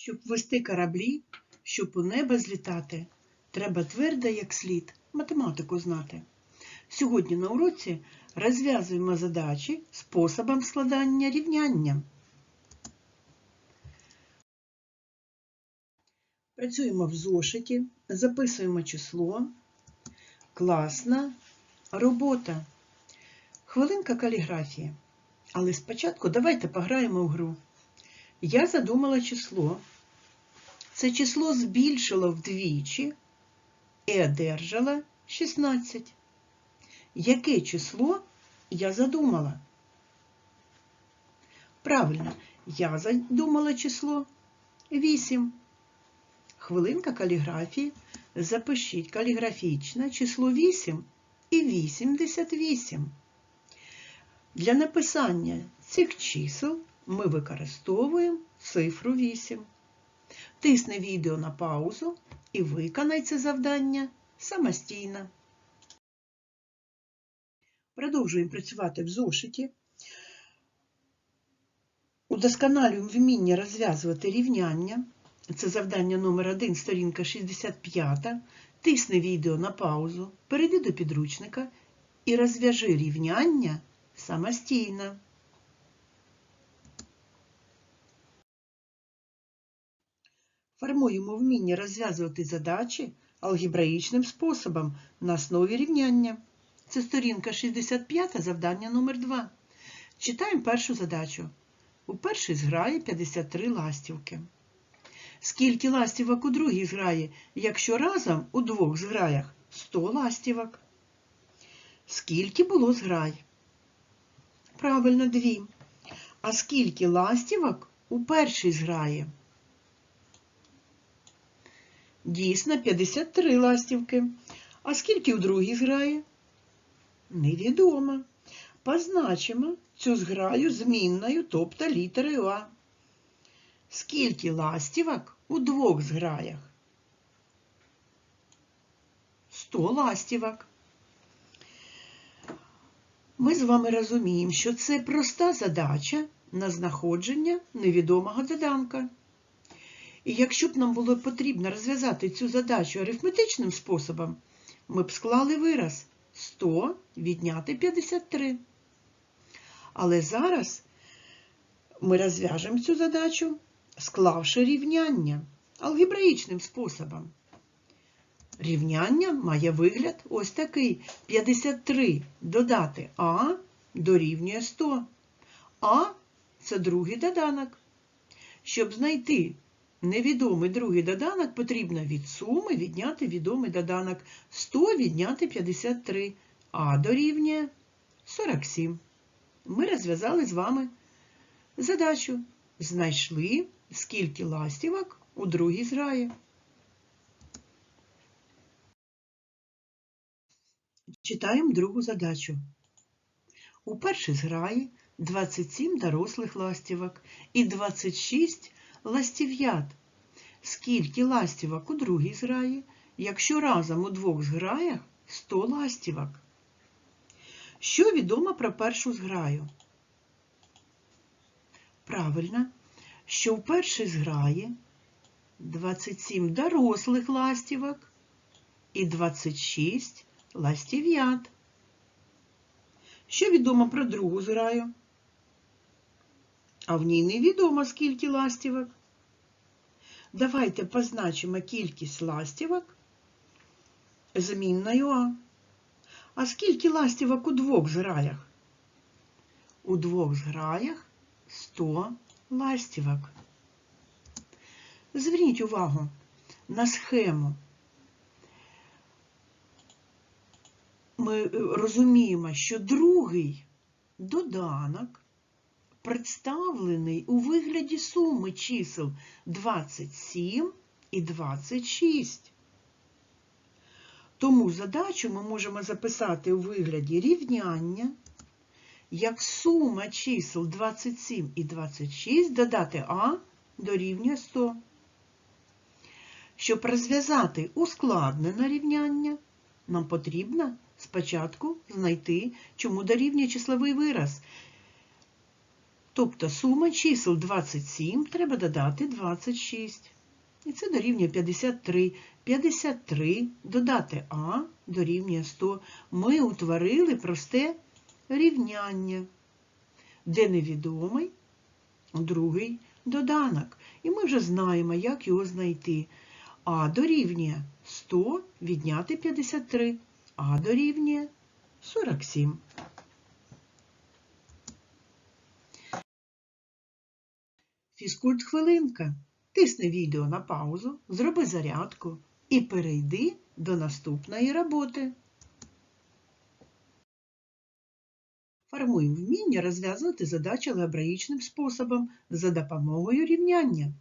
Щоб вести кораблі, щоб у небо злітати, треба твердо, як слід, математику знати. Сьогодні на уроці розв'язуємо задачі способом складання рівняння. Працюємо в зошиті, записуємо число. Класна робота. Хвилинка каліграфії. Але спочатку давайте пограємо в гру. Я задумала число. Це число збільшило вдвічі і одержала 16. Яке число я задумала? Правильно, я задумала число 8. Хвилинка каліграфії. Запишіть каліграфічне число 8 і 88. Для написання цих чисел ми використовуємо цифру 8. Тисни відео на паузу і виконай це завдання самостійно. Продовжуємо працювати в зошиті. Удосконалюємо вміння розв'язувати рівняння. Це завдання номер 1, сторінка 65. Тисни відео на паузу, перейди до підручника і розв'яжи рівняння самостійно. Формуємо вміння розв'язувати задачі алгебраїчним способом на основі рівняння. Це сторінка 65, завдання номер 2. Читаємо першу задачу. У першій зграї 53 ластівки. Скільки ластівок у другій зграї, якщо разом у двох зграях 100 ластівок? Скільки було зграй? Правильно, дві. А скільки ластівок у першій зграї? Дійсно, 53 ластівки. А скільки у другій зграї? Невідомо. Позначимо цю зграю змінною, тобто літерою А. Скільки ластівок у двох зграях? 100 ластівок. Ми з вами розуміємо, що це проста задача на знаходження невідомого доданка. І якщо б нам було потрібно розв'язати цю задачу арифметичним способом, ми б склали вираз 100 відняти 53. Але зараз ми розв'яжемо цю задачу, склавши рівняння алгебраїчним способом. Рівняння має вигляд ось такий. 53 додати А дорівнює 100. А це другий доданок. Щоб знайти невідомий другий доданок, потрібно від суми відняти відомий доданок. 100 відняти 53. А дорівнює 47. Ми розв'язали з вами задачу. Знайшли, скільки ластівок у другій зграї. Читаємо другу задачу. У першій зграї 27 дорослих ластівок і 26 ластів'ят. Скільки ластівок у другій зграї, якщо разом у двох зграях 100 ластівок? Що відомо про першу зграю? Правильно, що в першій зграї 27 дорослих ластівок і 26 ластів'ят. Що відомо про другу зграю? А в ній невідомо, скільки ластівок. Давайте позначимо кількість ластівок змінною А. А скільки ластівок у двох зграях? У двох зграях 100 ластівок. Зверніть увагу на схему. Ми розуміємо, що другий доданок представлений у вигляді суми чисел 27 і 26. Тому задачу ми можемо записати у вигляді рівняння, як сума чисел 27 і 26 додати А дорівнює 100. Щоб розв'язати ускладнене рівняння, нам потрібно спочатку знайти, чому дорівнює числовий вираз. Тобто сума чисел 27 треба додати 26. І це дорівнює 53. 53 додати А дорівнює 100. Ми утворили просте рівняння, де невідомий другий доданок. І ми вже знаємо, як його знайти. А дорівнює 100 відняти 53. А дорівнює 47. Фізкульт хвилинка. Тисни відео на паузу, зроби зарядку і перейди до наступної роботи. Формуємо вміння розв'язувати задачі алгебраїчним способом за допомогою рівняння.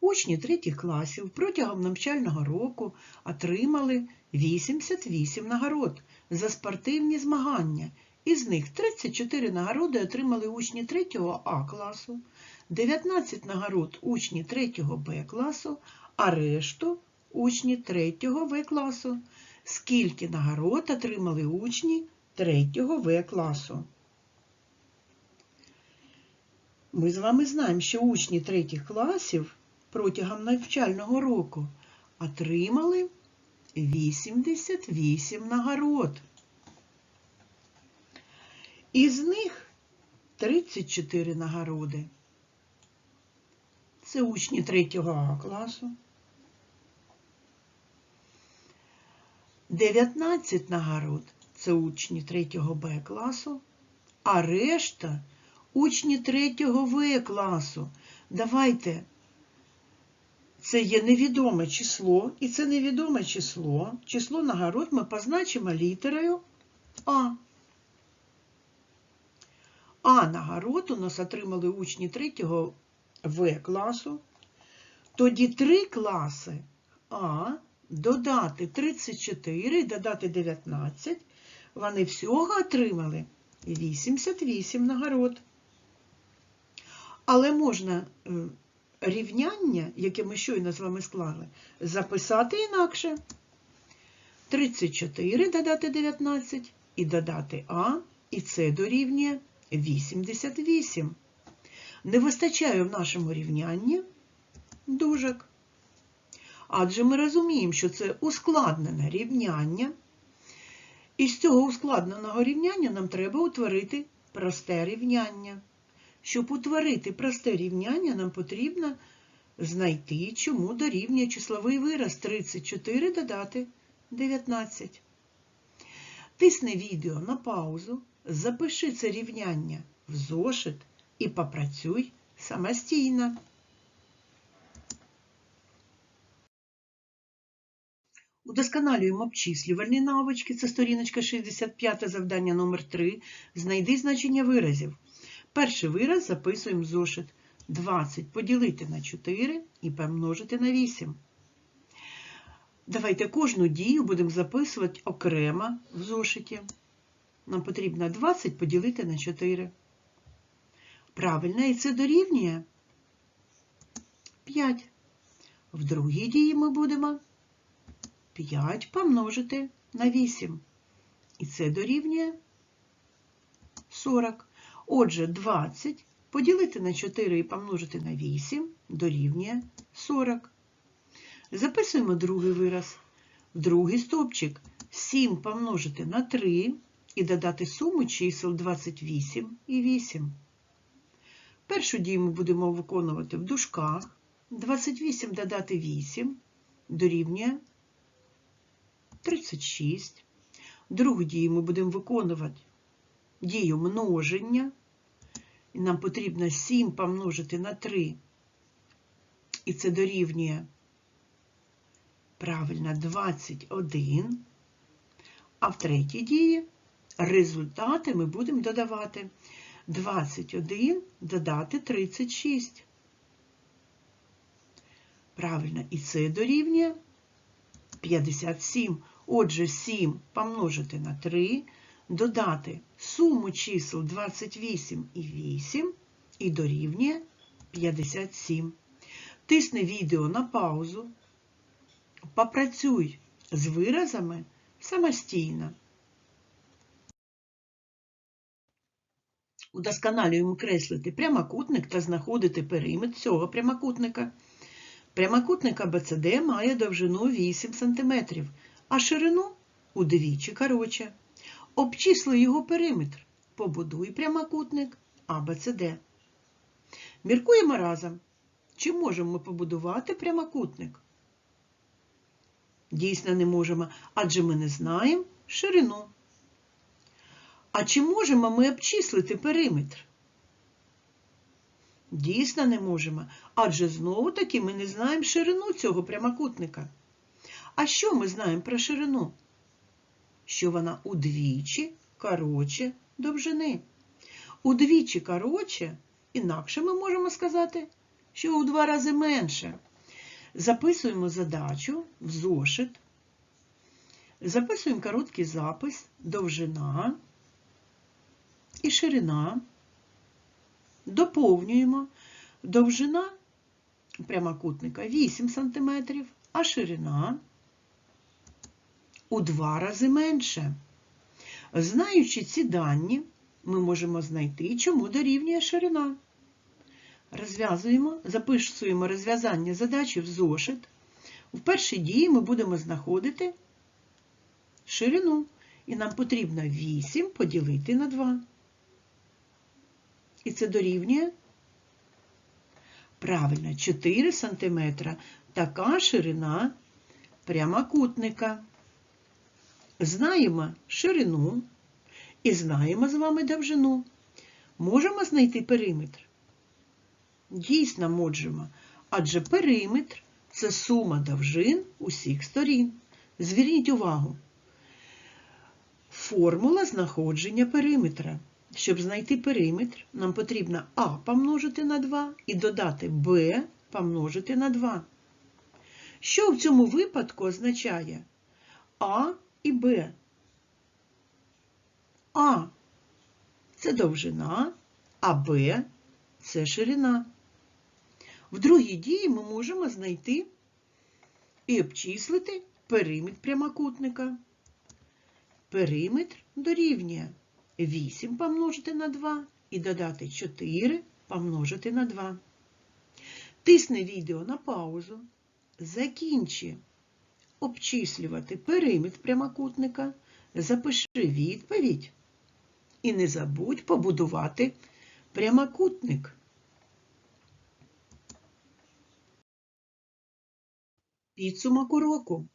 Учні третіх класів протягом навчального року отримали 88 нагород за спортивні змагання. Із них 34 нагороди отримали учні 3 А класу, 19 нагород учні 3 Б класу, а решту учні 3 В класу. Скільки нагород отримали учні 3 В класу? Ми з вами знаємо, що учні третіх класів протягом навчального року отримали 88 нагород. Із них 34 нагороди. Це учні 3 А класу. 19 нагород це учні 3 Б класу, а решта учні 3 В класу. Давайте. Це є невідоме число, і це невідоме число. Число нагород ми позначимо літерою А. А нагород у нас отримали учні 3 В класу. Тоді три класи А додати 34 додати 19. Вони всього отримали 88 нагород. Але можна е, рівняння, яке ми щойно з вами склали, записати інакше. 34 додати 19 і додати А, і це дорівнює 88. Не вистачає в нашому рівнянні дужок. Адже ми розуміємо, що це ускладнене рівняння. І з цього ускладненого рівняння нам треба утворити просте рівняння. Щоб утворити просте рівняння, нам потрібно знайти, чому дорівнює числовий вираз 34 додати 19. Тисни відео на паузу, запиши це рівняння в зошит і попрацюй самостійно. Удосконалюємо обчислювальні навички. Це сторіночка 65, завдання номер 3 Знайди значення виразів. Перший вираз записуємо в зошит. 20 поділити на 4 і помножити на 8. Давайте кожну дію будемо записувати окремо в зошиті. Нам потрібно 20 поділити на 4. Правильно, і це дорівнює 5. В другій дії ми будемо 5 помножити на 8. І це дорівнює 40. Отже, 20 поділити на 4 і помножити на 8 дорівнює 40. Записуємо другий вираз. В другий стовпчик 7 помножити на 3 і додати суму чисел 28 і 8. Першу дію ми будемо виконувати в дужках. 28 додати 8 дорівнює 36. Другу дію ми будемо виконувати дію множення. І нам потрібно 7 помножити на 3. І це дорівнює правильно 21. А в третій дії результати ми будемо додавати 21 додати 36. Правильно, і це дорівнює 57. Отже, 7 помножити на 3, додати суму чисел 28 і 8 і дорівнює 57. Тисни відео на паузу. Попрацюй з виразами самостійно. Удосконалюємо креслити прямокутник та знаходити периметр цього прямокутника. Прямокутник АБЦД має довжину 8 см, а ширину удвічі коротше. Обчисли його периметр. Побудуй прямокутник АБЦД. Міркуємо разом. Чи можемо ми побудувати прямокутник? Дійсно не можемо, адже ми не знаємо ширину. А чи можемо ми обчислити периметр? Дійсно не можемо, адже знову таки ми не знаємо ширину цього прямокутника. А що ми знаємо про ширину? Що вона удвічі коротше довжини. Удвічі коротше, інакше ми можемо сказати, що у два рази менше. Записуємо задачу в зошит. Записуємо короткий запис, довжина і ширина. Доповнюємо довжина прямокутника 8 см, а ширина у два рази менше. Знаючи ці дані, ми можемо знайти, чому дорівнює ширина. Розв'язуємо, записуємо розв'язання задачі в зошит. В першій дії ми будемо знаходити ширину, і нам потрібно 8 поділити на 2. І це дорівнює правильно 4 см. Така ширина прямокутника. Знаємо ширину і знаємо з вами довжину. Можемо знайти периметр? Дійсно можемо, адже периметр це сума довжин усіх сторін. Зверніть увагу. Формула знаходження периметра. Щоб знайти периметр, нам потрібно А помножити на 2 і додати Б помножити на 2. Що в цьому випадку означає А і Б? А це довжина, а Б це ширина. В другій дії ми можемо знайти і обчислити периметр прямокутника. Периметр дорівнює 8 помножити на 2 і додати 4 помножити на 2. Тисни відео на паузу. Закінчи обчислювати периметр прямокутника. Запиши відповідь. І не забудь побудувати прямокутник. Підсумок уроку.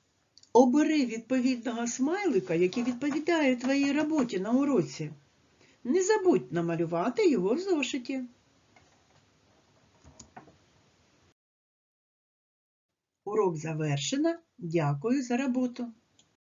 Обери відповідного смайлика, який відповідає твоїй роботі на уроці. Не забудь намалювати його в зошиті. Урок завершено. Дякую за роботу.